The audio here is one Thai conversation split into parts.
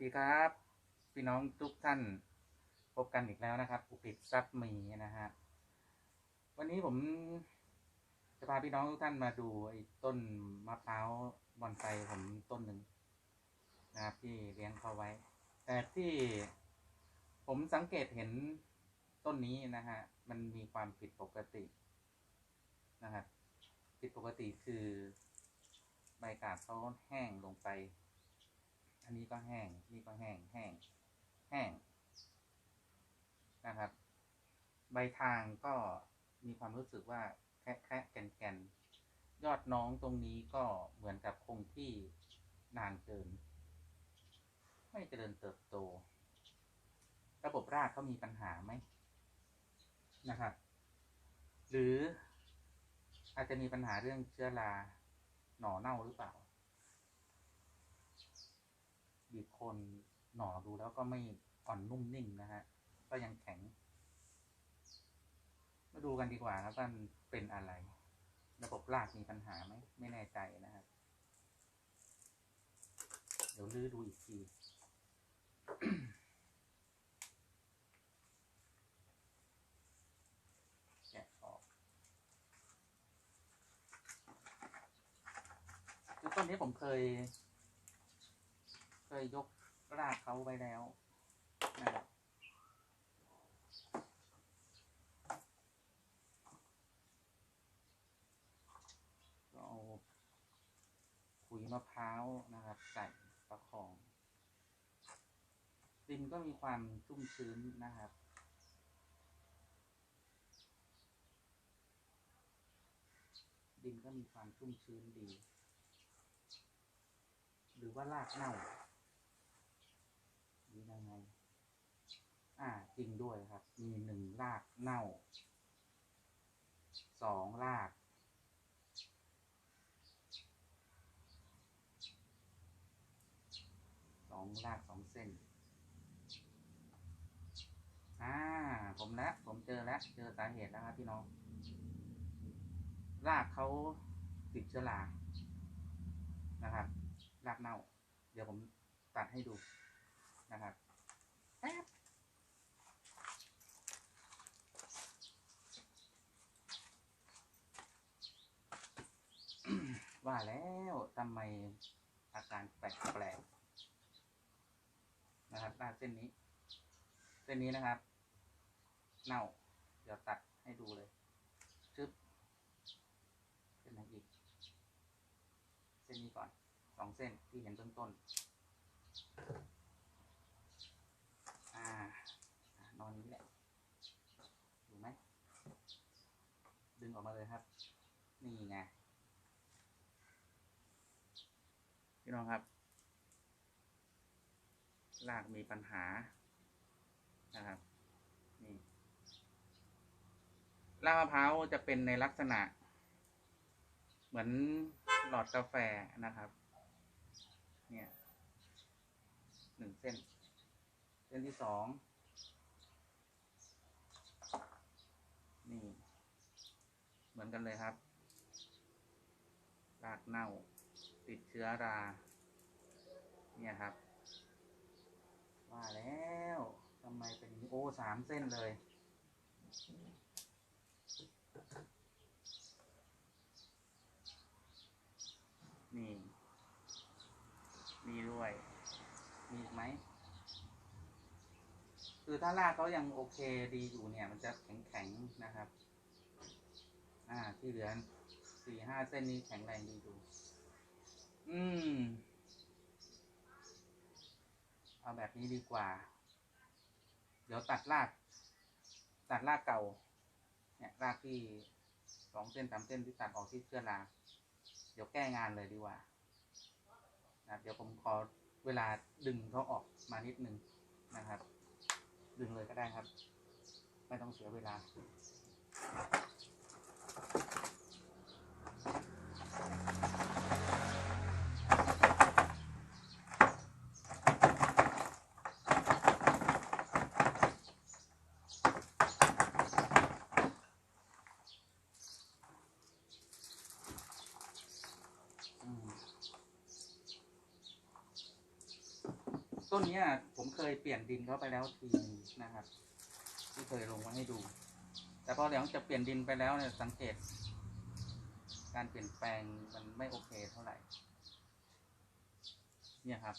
วัสดีครับ พี่น้องทุกท่านพบกันอีกแล้วนะครับอุปิดทรัพย์มีนะฮะวันนี้ผมจะพาพี่น้องทุกท่านมาดูไอ้ต้นมะพร้าวบอนไซผมต้นหนึ่งนะครับที่เลี้ยงเขาไว้ แต่ที่ผมสังเกตเห็นต้นนี้นะฮะมันมีความผิดปกตินะครับผิดปกติคือใบกาดเขาแห้งลงไป อันนี้ก็แห้ง นี่ก็แห้ง แห้ง แห้ง นะครับ ใบทางก็มีความรู้สึกว่าแค่แค่แกนแกนยอดน้องตรงนี้ก็เหมือนกับคงที่นานเกิน ไม่เจริญเติบโต ระบบรากเขามีปัญหาไหมนะครับ หรืออาจจะมีปัญหาเรื่องเชื้อราหน่อเน่าหรือเปล่า บีบโคนหน่อดูแล้วก็ไม่อ่อนนุ่มนิ่มนะฮะ ก็ยังแข็ง มาดูกันดีกว่าครับว่ามันเป็นอะไร ระบบรากมีปัญหาไหม ไม่แน่ใจนะครับ เดี๋ยวลื้อดูอีกทีแกะออกคือต้นนี้ผมเคย เคยยกรากเขาไว้แล้วนะครับก็เอาขุยมะพร้าวนะครับ ใส่ประคองดินก็มีความชุ่มชื้นนะครับดินก็มีความชุ่มชื้นดี หรือว่ารากเน่า หรือยังไง อ่า จริงด้วยครับ มีหนึ่งรากเน่า สองราก สองรากสองเส้น อ่า ผมแล้วผมเจอแล้ว เจอสาเหตุแล้วครับพี่น้อง รากเขาติดเชื้อรา นะครับ รากเน่า เดี๋ยวผมตัดให้ดู นะครับแป๊บว่าแล้วทำไมอาการแปลกๆนะครับรากเส้นนี้ เส้นนี้นะครับ เน่า เดี๋ยวตัดให้ดูเลยชึบเส้นไหนอีก เส้นนี้ก่อนสองเส้นที่เห็นต้นต้นๆอ่าอ่านอนนี้แหละดูไหม ดึงออกมาเลยครับ นี่ไง พี่ น้องครับรากมีปัญหานะครับนี่รากมะพร้าวจะเป็นในลักษณะ เหมือนหลอดกาแฟนะครับ เนี่ยหนึ่งเส้น เส้นที่สองนี่ เหมือนกันเลยครับ รากเน่า ติดเชื้อรา เนี่ยครับ ว่าแล้วทำไมเป็นโอ้สามเส้นเลย นี่มีด้วย มีอีกไหม คือถ้ารากเขายังโอเคดีอยู่เนี่ย มันจะแข็งแข็งๆนะครับ อ่าที่เหลือสี่ห้าเส้นนี้แข็งแรงดีดูอืม เอาแบบนี้ดีกว่า เดี๋ยวตัดราก ตัดรากเก่า เนี่ยรากที่สองเส้นสามเส้นที่ตัดออกที่เชื้อราเดี๋ยวแก้งานเลยดีกว่านะเดี๋ยวผมขอเวลาดึงเขาออกมานิดนึงนะครับ ดึงเลยก็ได้ครับ ไม่ต้องเสียเวลา ต้นเนี้ยผมเคยเปลี่ยนดินเข้าไปแล้วทีนึงนะครับ ที่เคยลงมาให้ดู แต่พอหลังจากเปลี่ยนดินไปแล้วเนี่ยสังเกต การเปลี่ยนแปลงมันไม่โอเคเท่าไหร่ เนี่ยครับ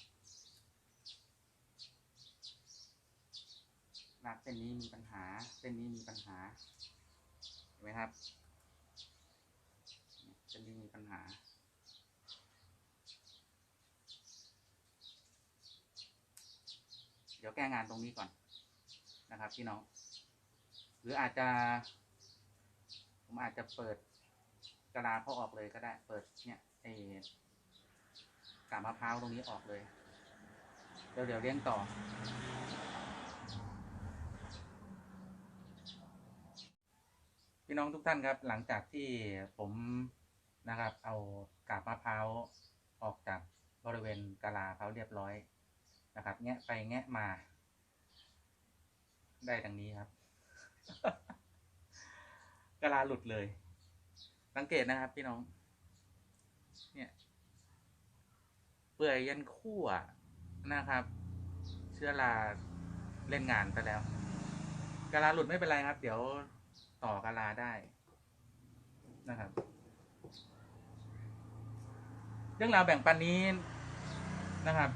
รากเส้นนี้มีปัญหา เส้นนี้มีปัญหา เห็นไหมครับ เส้นนี้มีปัญหา เดี๋ยวแก้งานตรงนี้ก่อนนะครับพี่น้อง หรืออาจจะ ผมอาจจะเปิดกระลาเขาออกเลยก็ได้ เปิดเนี่ยไอ้กาบมะพร้าวตรงนี้ออกเลยเดี๋ยวเดี๋ยวเลี้ยงต่อ พี่น้องทุกท่านครับ หลังจากที่ผมนะครับ เอากาบมะพร้าวออกจากบริเวณกะลาเขาเรียบร้อย นะครับ แงะไปแงะมา ได้ดังนี้ครับกะลาหลุดเลย สังเกตนะครับ พี่น้อง เนี่ย เปื่อยยันคั่วนะครับ เชื้อราเล่นงานไปแล้วกะลาหลุดไม่เป็นไรครับ เดี๋ยวต่อกะลาได้นะครับ เรื่องราวแบ่งปันนี้นะครับ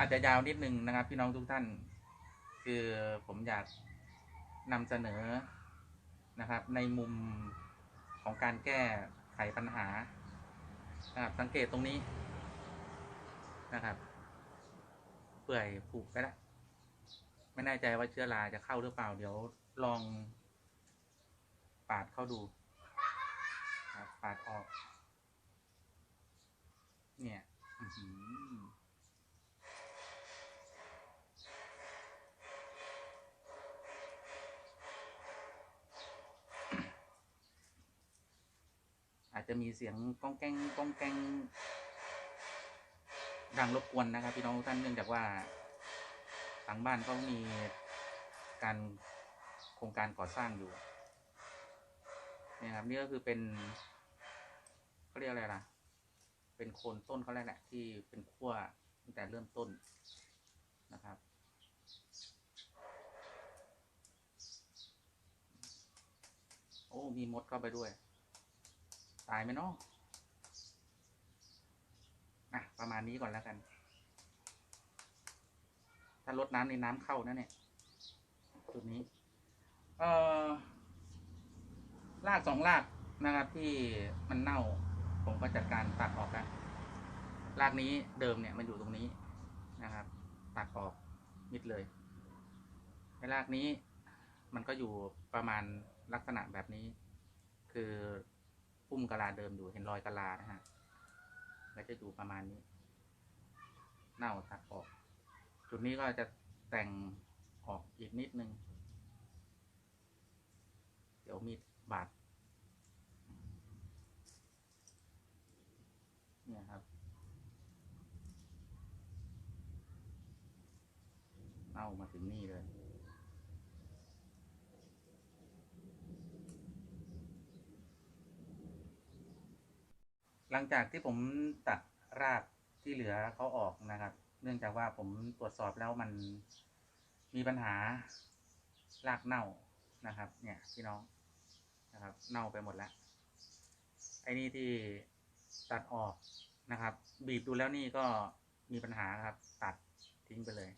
อาจจะยาวนิดนึงนะครับ พี่น้องทุกท่าน คือผมอยากนำเสนอนะครับ ในมุมของการแก้ไขปัญหานะครับสังเกตตรงนี้นะครับ เปื่อยผุไปแล้วไม่แน่ใจว่าเชื้อราจะเข้าหรือเปล่า เดี๋ยวลองปาดเข้าดูปาดออก เนี่ย อื้อหืออา จะมีเสียงก้องแกงก้องแกงดังรบกวนนะครับ พี่น้องทุกท่านเนื่องจากว่าทางบ้านเขามีการโครงการก่อสร้างอยู่นี่ครับนี่ก็คือเป็นเขาเรียกอะไรล่ะ เป็นโคนต้นเขาแหละแหละที่เป็นขั้วตั้งแต่เริ่มต้นนะครับโอ้ มีมดเข้าไปด้วย ตายไหมเนาะอะประมาณนี้ก่อนแล้วกัน ถ้าลดน้ำในน้ำเข้านะเนี่ยจุดนี้เอ่อรากสองรากนะครับที่มันเน่า ผมก็จัดการตัดออกแล้วรากนี้เดิมเนี่ยมันอยู่ตรงนี้นะครับ ตัดออกมิดเลยไอ้รากนี้มันก็อยู่ประมาณลักษณะแบบนี้ คือ พุ่มกะลาเดิมอยู่เห็นรอยกะลานะฮะก็จะอยู่ประมาณนี้ เน่าตัดออก จุดนี้ก็จะแต่งออกอีกนิดนึง เดี๋ยวมีดบาดเนี่ยครับเอามาถึงนี่เลย หลังจากที่ผมตัดรากที่เหลือเขาออกนะครับ เนื่องจากว่าผมตรวจสอบแล้วมันมีปัญหารากเน่านะครับ เนี่ยพี่น้องนะครับ เน่าไปหมดแล้วไอ้นี่ที่ตัดออกนะครับ บีบดูแล้วนี่ก็มีปัญหาครับ ตัดทิ้งไปเลย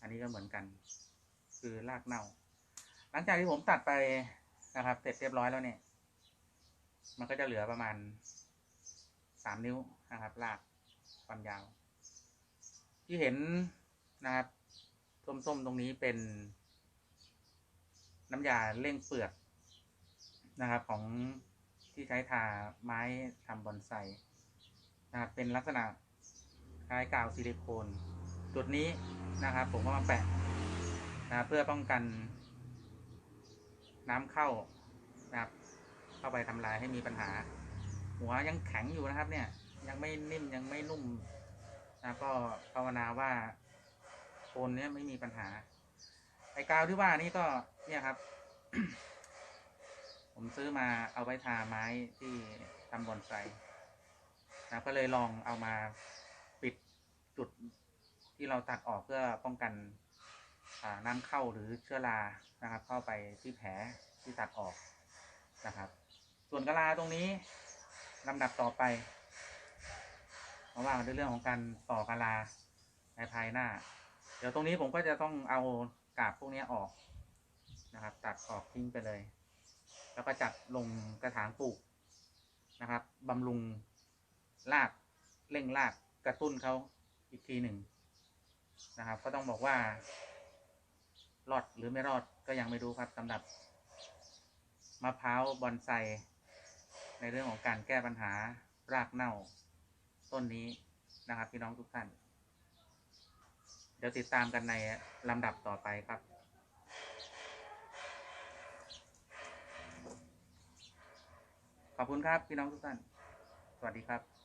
อันนี้ก็เหมือนกัน คือรากเน่า หลังจากที่ผมตัดไปนะครับ เสร็จเรียบร้อยแล้วเนี่ย มันก็จะเหลือประมาณ สามนิ้วนะครับรากความยาว ที่เห็นนะครับส้มๆตรงนี้เป็น น้ำยาเร่งเปลือกนะครับ ของที่ใช้ทาไม้ทำบอนไซนะครับเป็นลักษณะคล้ายกาวซิลิโคน จุดนี้นะครับ ผมก็มาแปะนะครับเพื่อป้องกัน น้ำเข้านะครับ เข้าไปทำลายให้มีปัญหา หัวยังแข็งอยู่นะครับ เนี่ย ยังไม่นิ่มยังไม่นุ่มนะก็ภาวนาว่าโคนเนี้ยไม่มีปัญหา ไอ้กาวที่ว่านี่ก็เนี่ยครับ ผมซื้อมาเอาไว้ทาไม้ที่ทำบอนไซนะก็เลยลองเอามาปิดจุดที่เราตัดออกเพื่อป้องกันน้ำเข้าหรือเชื้อรานะครับ เข้าไปที่แผลที่ตัดออกนะครับ ส่วนกะลาตรงนี้ ลำดับต่อไปมาว่ากันในเรื่องของการต่อกะลาในภายหน้า เดี๋ยวตรงนี้ผมก็จะต้องเอากาบพวกนี้ออกนะครับ ตัดออกทิ้งไปเลย แล้วก็จัดลงกระถางปลูกนะครับบำรุงรากเร่งรากกระตุ้นเขาอีกทีหนึ่งนะครับ ก็ต้องบอกว่ารอดหรือไม่รอดก็ยังไม่รู้ครับสำหรับมะพร้าวบอนไซ ในเรื่องของการแก้ปัญหารากเน่าต้นนี้นะครับ พี่น้องทุกท่าน เดี๋ยวติดตามกันในลำดับต่อไปครับขอบคุณครับ พี่น้องทุกท่าน สวัสดีครับ